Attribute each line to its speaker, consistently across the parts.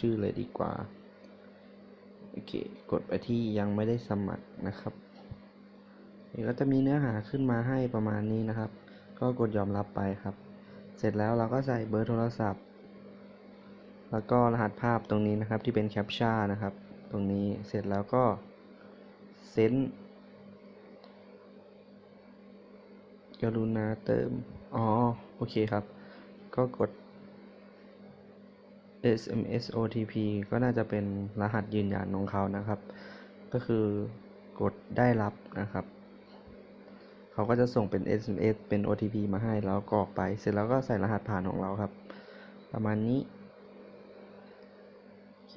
Speaker 1: ชื่อเลยดีกว่า โอเค กดไปที่ยังไม่ได้สมัครนะครับนี่ก็จะมีเนื้อหาขึ้นมาให้ประมาณนี้นะครับ ก็กดยอมรับไปครับ เสร็จแล้วเราก็ใส่เบอร์โทรศัพท์ แล้วก็รหัสภาพตรงนี้นะครับที่เป็นแคปชั่นนะครับ ตรงนี้เสร็จแล้วก็เซ็นกรุณาเติม อ๋อ โอเคครับ ก็กด SMS OTP ก็น่าจะเป็นรหัสยืนยันของเขานะครับ ก็คือกดได้รับนะครับ เขาก็จะส่งเป็น SMS เป็น OTP มาให้แล้วกรอกไป เสร็จแล้วก็ใส่รหัสผ่านของเราครับ ประมาณนี้ โอเค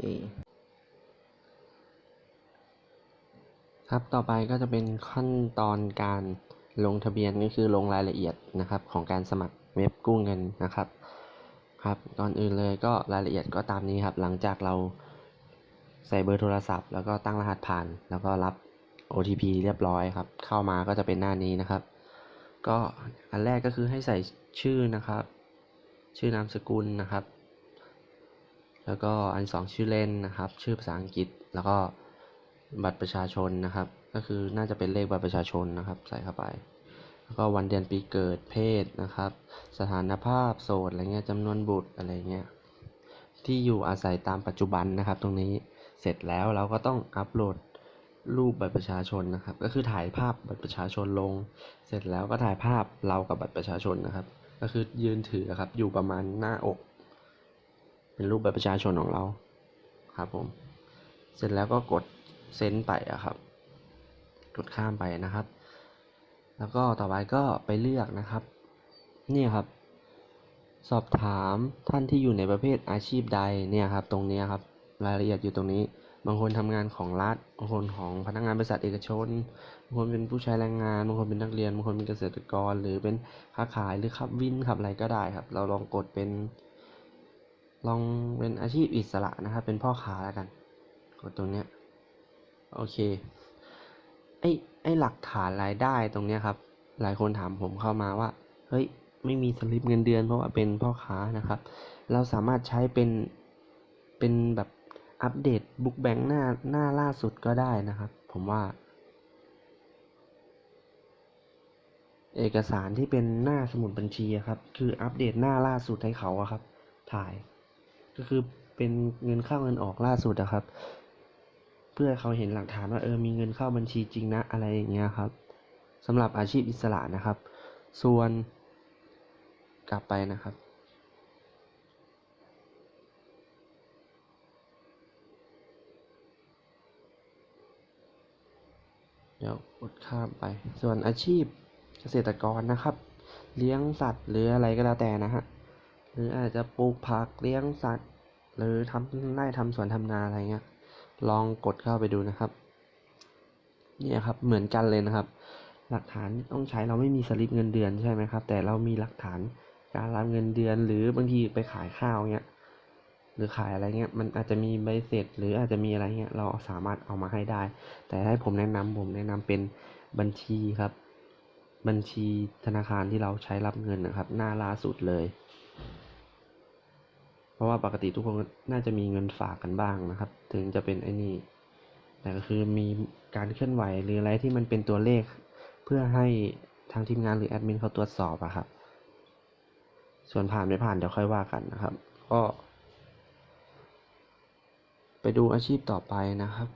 Speaker 1: ครับ ต่อไปก็จะเป็นขั้นตอนการลงทะเบียนก็คือลงรายละเอียดนะครับของการสมัครเว็บกู้เงินนะครับ ครับก่อนอื่นเลยก็รายละเอียดก็ตามนี้ครับ หลังจากเราใส่เบอร์โทรศัพท์ แล้วก็ตั้งรหัสผ่าน แล้วก็รับ OTP เรียบร้อยครับ เข้ามาก็จะเป็นหน้านี้นะครับ ก็อันแรกก็คือให้ใส่ชื่อนะครับ ชื่อนามสกุลนะครับ แล้วก็อันสองชื่อเล่นนะครับ ชื่อภาษาอังกฤษ แล้วก็บัตรประชาชนนะครับ ก็คือน่าจะเป็นเลขบัตรประชาชนนะครับ ใส่เข้าไป แล้วก็วันเดือนปีเกิดเพศนะครับ สถานภาพโสดอะไรเงี้ยจำนวนบุตรอะไรเงี้ยที่อยู่อาศัยตามปัจจุบันนะครับ ตรงนี้เสร็จแล้วเราก็ต้องอัปโหลดรูปบัตรประชาชนนะครับ ก็คือถ่ายภาพบัตรประชาชนลง เสร็จแล้วก็ถ่ายภาพเรากับบัตรประชาชนนะครับ ก็คือยืนถือครับอยู่ประมาณหน้าอก เป็นรูปบัตรประชาชนของเราครับผมเสร็จแล้วก็กดเซ็นไปอะครับ กดข้ามไปนะครับ แล้วก็ต่อไปก็ไปเลือกนะครับเนี่ยครับ สอบถามท่านที่อยู่ในประเภทอาชีพใดเนี่ยครับ ตรงนี้ครับ รายละเอียดอยู่ตรงนี้ บางคนทำงานของรัฐ บางคนของพนักงานบริษัทเอกชน บางคนเป็นผู้ใช้แรงงาน บางคนเป็นนักเรียน บางคนเป็นเกษตรกร หรือเป็นค้าขายหรือขับวินขับอะไรก็ได้ครับ เราลองกดเป็น ลองเป็นอาชีพอิสระนะครับ เป็นพ่อค้าแล้วกัน กดตรงเนี้ย โอเค ไอ ไอ้หลักฐานรายได้ตรงเนี้ยครับ หลายคนถามผมเข้ามาว่า เฮ้ย ไม่มีสลิปเงินเดือน เพราะว่าเป็นพ่อค้านะครับ เราสามารถใช้เป็น เป็นแบบอัปเดตบุ๊กแบงค์หน้าหน้าล่าสุดก็ได้นะครับ ผมว่า เอกสารที่เป็นหน้าสมุดบัญชีครับ คืออัปเดตหน้าล่าสุดให้เขาอะครับ ถ่าย ก็คือเป็นเงินเข้าเงินออกล่าสุดอะครับ เพื่อเขาเห็นหลักฐานว่าเออมีเงินเข้าบัญชีจริงนะอะไรอย่างเงี้ยครับสำหรับอาชีพอิสระนะครับ ส่วนกลับไปนะครับ เดี๋ยวกดข้ามไป ส่วนอาชีพเกษตรกรนะครับ เลี้ยงสัตว์หรืออะไรก็แล้วแต่นะฮะหรืออาจจะปลูกผักเลี้ยงสัตว์ หรือทำไร่ทำสวนทำนาอะไรเงี้ย ลองกดเข้าไปดูนะครับ เนี่ยครับเหมือนกันเลยนะครับ หลักฐานต้องใช้เราไม่มีสลิปเงินเดือนใช่ไหมครับ แต่เรามีหลักฐานการรับเงินเดือน หรือบางทีไปขายข้าวเงี้ยหรือขายอะไรเงี้ยมันอาจจะมีใบเสร็จ หรืออาจจะมีอะไรเงี้ยเราสามารถเอามาให้ได้ แต่ให้ผมแนะนำผมแนะนำเป็นบัญชีครับ บัญชีธนาคารที่เราใช้รับเงินนะครับ หน้าล่าสุดเลย ราะว่าปกติทุกคนน่าจะมีเงินฝากกันบ้างนะครับ ถึงจะเป็นไอ้นี่แต่ก็คือมีการเคลื่อนไหวหรืออะไรที่มันเป็นตัวเลข เพื่อให้ทางทีมงานหรือแอดมินเขาตรวจสอบอะครับ ส่วนผ่านไม่ผ่านเดี๋ยวค่อยว่ากันนะครับ ก็ ไปดูอาชีพต่อไปนะครับ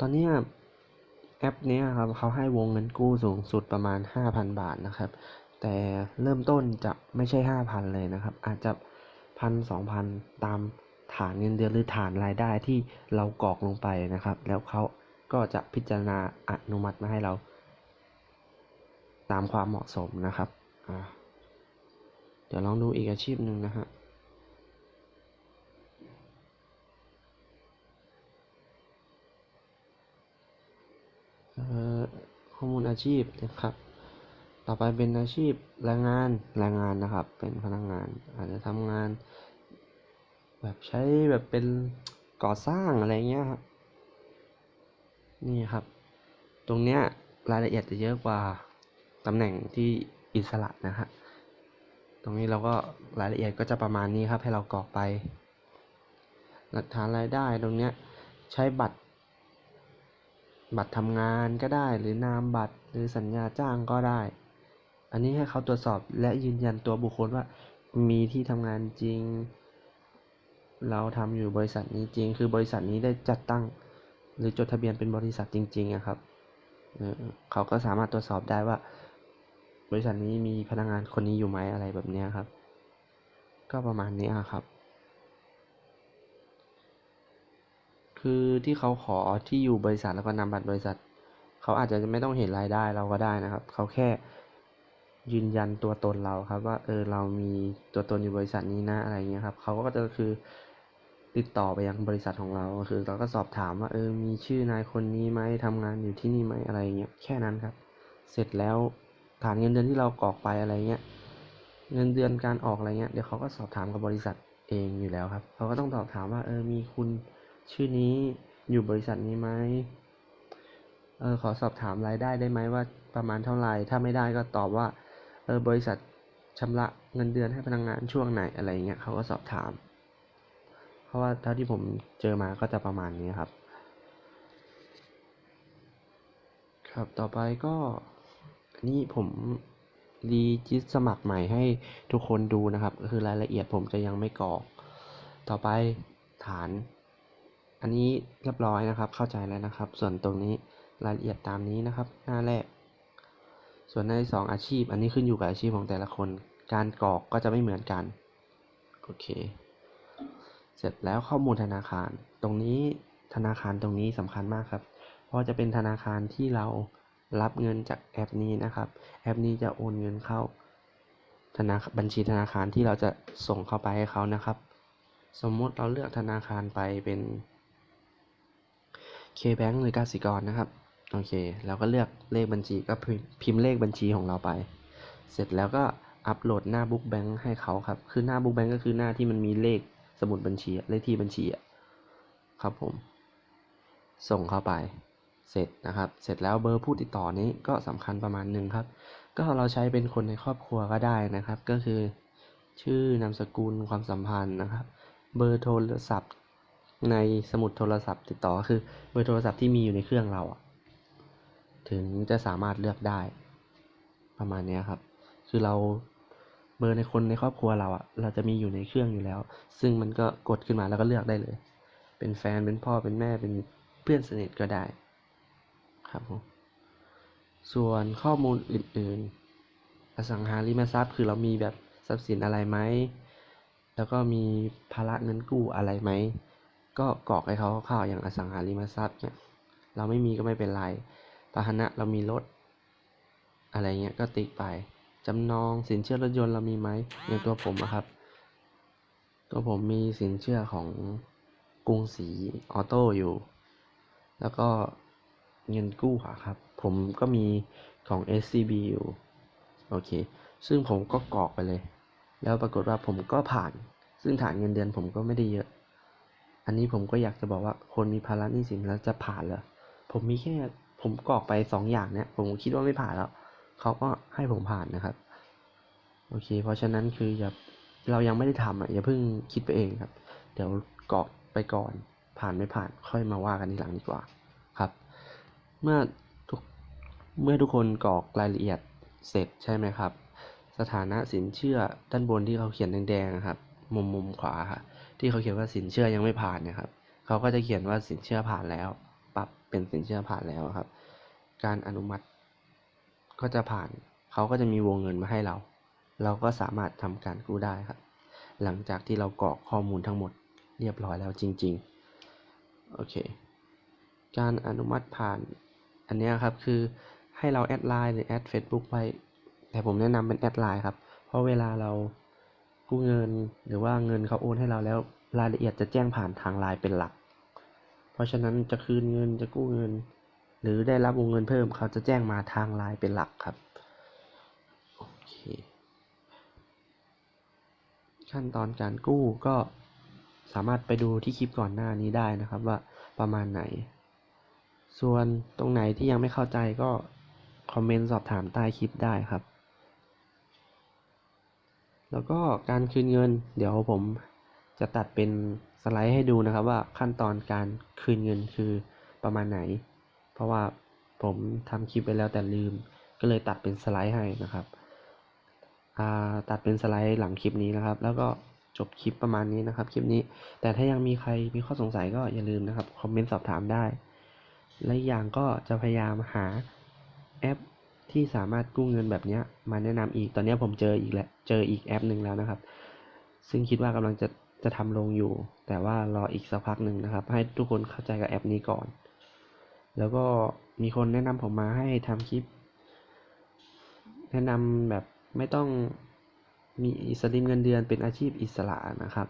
Speaker 1: ตอนนี้แอปนี้ครับเขาให้วงเงินกู้สูงสุดประมาณ 5,000 บาทนะครับ แต่เริ่มต้นจะไม่ใช่ 5,000 เลยนะครับ อาจจะพันสองพันตามฐานเงินเดือนหรือฐานรายได้ที่เรากรอกลงไปนะครับ แล้วเขาก็จะพิจารณาอนุมัติมาให้เรา ตามความเหมาะสมนะครับเดี๋ยวลองดูอีกอาชีพหนึ่งนะฮะข้อมูลอาชีพนะครับ ต่อไปเป็นอาชีพแรงงานแรงงานนะครับ เป็นพนักงาน อาจจะทำงาน แบบใช้แบบเป็นก่อสร้างอะไรเงี้ยครับนี่ครับ ตรงเนี้ยรายละเอียดจะเยอะกว่าตำแหน่งที่อิสระนะฮะตรงนี้เราก็รายละเอียดก็จะประมาณนี้ครับ ให้เรากรอกไป หลักฐานรายได้ตรงเนี้ยใช้บัตร บัตรทำงานก็ได้ หรือนามบัตรหรือสัญญาจ้างก็ได้ อันนี้ให้เขาตรวจสอบและยืนยันตัวบุคคลว่ามีที่ทำงานจริง เราทำอยู่บริษัทนี้จริง คือบริษัทนี้ได้จัดตั้ง หรือจดทะเบียนเป็นบริษัทจริงๆอะครับเขาก็สามารถตรวจสอบได้ว่า บริษัทนี้มีพนักงานคนนี้อยู่ไหมอะไรแบบนี้ครับ ก็ประมาณนี้ครับ คือที่เขาขอที่อยู่บริษัทแล้วก็นามบัตรบริษัท เขาอาจจะไม่ต้องเห็นรายได้เราก็ได้นะครับ เขาแค่ ยืนยันตัวตนเราครับว่าเออเรามีตัวตนอยู่บริษัทนี้นะอะไรเงี้ยครับเขาก็จะคือติดต่อไปยังบริษัทของเราคือเราก็สอบถามว่าเออมีชื่อนายคนนี้ไหมทำงานอยู่ที่นี่ไหมอะไรเงี้ยแค่นั้นครับ เสร็จแล้วฐานเงินเดือนที่เรากรอกไปอะไรเงี้ยเงินเดือนการออกอะไรเงี้ยเดี๋ยวเขาก็สอบถามกับบริษัทเองอยู่แล้วครับเขาก็ต้องสอบถามว่าเออมีคุณชื่อนี้อยู่บริษัทนี้ไหมเออขอสอบถามรายได้ได้ไหมว่าประมาณเท่าไหร่ถ้าไม่ได้ก็ตอบว่า เออบริษัทชำระเงินเดือนให้พนักงานช่วงไหนอะไรเงี้ยเขาก็สอบถาม เพราะว่าเท่าที่ผมเจอมาก็จะประมาณนี้ครับ ครับต่อไปก็นนี้ผมรีจิสสมัครใหม่ให้ทุกคนดูนะครับ คือรายละเอียดผมจะยังไม่กรอก ต่อไปฐาน อันนี้เรียบร้อยนะครับเข้าใจแล้วนะครับ ส่วนตรงนี้รายละเอียดตามนี้นะครับ หน้าแรก ส่วนในสองอาชีพ อันนี้ขึ้นอยู่กับอาชีพของแต่ละคน การกรอกก็จะไม่เหมือนกัน โอเค เสร็จแล้วข้อมูลธนาคาร ตรงนี้ธนาคารตรงนี้สำคัญมากครับ เพราะจะเป็นธนาคารที่เรารับเงินจากแอปนี้นะครับ แอปนี้จะโอนเงินเข้าธนาบัญชีธนาคารที่เราจะส่งเข้าไปให้เขานะครับ สมมติเราเลือกธนาคารไปเป็น K-Bank หรือกสิกรนะครับ โอเคแล้วก็เลือกเลขบัญชีก็พิมพ์เลขบัญชีของเราไป เสร็จแล้วก็อัปโหลดหน้าบุ๊กแบงค์ให้เขาครับ คือหน้าบุ๊กแบงค์ก็คือหน้าที่มันมีเลขสมุดบัญชี เลขที่บัญชีครับผม ส่งเข้าไป เสร็จนะครับ เสร็จแล้วเบอร์ผู้ติดต่อนี้ก็สำคัญประมาณหนึ่งครับ ก็เราใช้เป็นคนในครอบครัวก็ได้นะครับ ก็คือ ชื่อนามสกุลความสัมพันธ์นะครับ เบอร์โทรศัพท์ในสมุดโทรศัพท์ติดต่อคือเบอร์โทรศัพท์ที่มีอยู่ในเครื่องเราอะ ถึงจะสามารถเลือกได้ ประมาณนี้ครับ คือเราเบอร์ในคนในครอบครัวเราอะเราจะมีอยู่ในเครื่องอยู่แล้ว ซึ่งมันก็กดขึ้นมาแล้วก็เลือกได้เลย เป็นแฟนเป็นพ่อเป็นแม่เป็นเพื่อนสนิทก็ได้ ครับผมส่วนข้อมูลอื่น ๆ อสังหาริมทรัพย์ คือเรามีแบบทรัพย์สินอะไรไหม แล้วก็มีภาระเงินกู้อะไรไหม ก็กรอกให้เขาคร่าอย่างอสังหาริมทรัพย์เนี่ย เราไม่มีก็ไม่เป็นไร พาหนะเรามีรถ อะไรเงี้ยก็ติ๊กไปจำนองสินเชื่อรถยนต์เรามีไหมอย่างตัวผมอะครับ ตัวผมมีสินเชื่อของกรุงศรีออโต้อยู่ แล้วก็เงินกู้ครับ ผมก็มีของ SCB อยู่ โอเค ซึ่งผมก็กรอกไปเลย แล้วปรากฏว่าผมก็ผ่าน ซึ่งฐานเงินเดือนผมก็ไม่ได้เยอะ อันนี้ผมก็อยากจะบอกว่าคนมีภาระหนี้สินแล้วจะผ่านเหรอ ผมมีแค่ ผมกรอกไปสองอย่างเนี้ยผมคิดว่าไม่ผ่านแล้วเขาก็ให้ผมผ่านนะครับ โอเค เพราะฉะนั้นคืออย่าเรายังไม่ได้ทำอะอย่าเพิ่งคิดไปเองครับ เดี๋ยวกรอกไปก่อน ผ่านไม่ผ่านค่อยมาว่ากันทีหลังดีกว่าครับ เมื่อทุกเมื่อทุกคนกรอกรายละเอียดเสร็จใช่ไหมครับ สถานะสินเชื่อด้านบนที่เขาเขียนแดงๆครับ มุมมุมขวาค่ะที่เขาเขียนว่าสินเชื่อยังไม่ผ่านนะครับเขาก็จะเขียนว่าสินเชื่อผ่านแล้ว เป็นสินเชื่อผ่านแล้วครับ การอนุมัติก็จะผ่าน เขาก็จะมีวงเงินมาให้เรา เราก็สามารถทำการกู้ได้ครับ หลังจากที่เรากรอกข้อมูลทั้งหมดเรียบร้อยแล้วจริง ๆ โอเค การอนุมัติผ่านอันนี้ครับคือให้เราแอดไลน์หรือแอด Facebook ไปแต่ผมแนะนำเป็นแอดไลน์ครับ เพราะเวลาเรากู้เงินหรือว่าเงินเขาโอนให้เราแล้วรายละเอียดจะแจ้งผ่านทางไลน์เป็นหลัก เพราะฉะนั้นจะคืนเงินจะกู้เงิน หรือได้รับวงเงินเพิ่มเขาจะแจ้งมาทางไลน์เป็นหลักครับโอเคขั้นตอนการกู้ก็สามารถไปดูที่คลิปก่อนหน้านี้ได้นะครับว่าประมาณไหน ส่วนตรงไหนที่ยังไม่เข้าใจก็คอมเมนต์สอบถามใต้คลิปได้ครับ แล้วก็การคืนเงิน เดี๋ยวผม จะตัดเป็นสไลด์ให้ดูนะครับว่าขั้นตอนการคืนเงินคือประมาณไหน เพราะว่าผมทำคลิปไปแล้วแต่ลืม ก็เลยตัดเป็นสไลด์ให้นะครับอ่าตัดเป็นสไลด์หลังคลิปนี้นะครับ แล้วก็จบคลิปประมาณนี้นะครับ คลิปนี้ แต่ถ้ายังมีใครมีข้อสงสัยก็อย่าลืมนะครับ คอมเมนต์สอบถามได้ และอย่างก็จะพยายามหาแอปที่สามารถกู้เงินแบบนี้มาแนะนำอีก ตอนนี้ผมเจออีกแล้ว เจออีกแอปหนึ่งแล้วนะครับ ซึ่งคิดว่ากำลังจะ จะทำลงอยู่ แต่ว่ารออีกสักพักหนึ่งนะครับ ให้ทุกคนเข้าใจกับแอปนี้ก่อน แล้วก็มีคนแนะนำผมมาให้ทำคลิป แนะนำแบบไม่ต้องมีสลิมเงินเดือนเป็นอาชีพอิสระนะครับ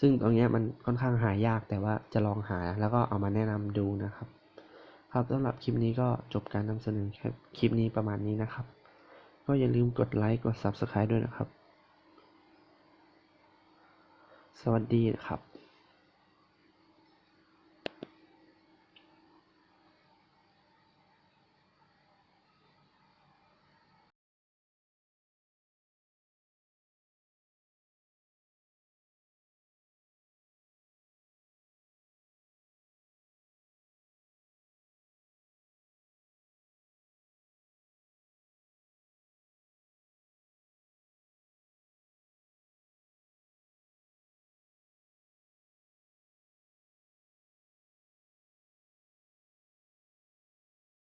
Speaker 1: ซึ่งตรงนี้มันค่อนข้างหายากแต่ว่าจะลองหาแล้วก็เอามาแนะนำดูนะครับ ครับสำหรับคลิปนี้ก็จบการนำเสนอครับคลิปนี้ประมาณนี้นะครับ ก็อย่าลืมกดไลค์กด Subscribe ด้วยนะครับ สวัสดีครับ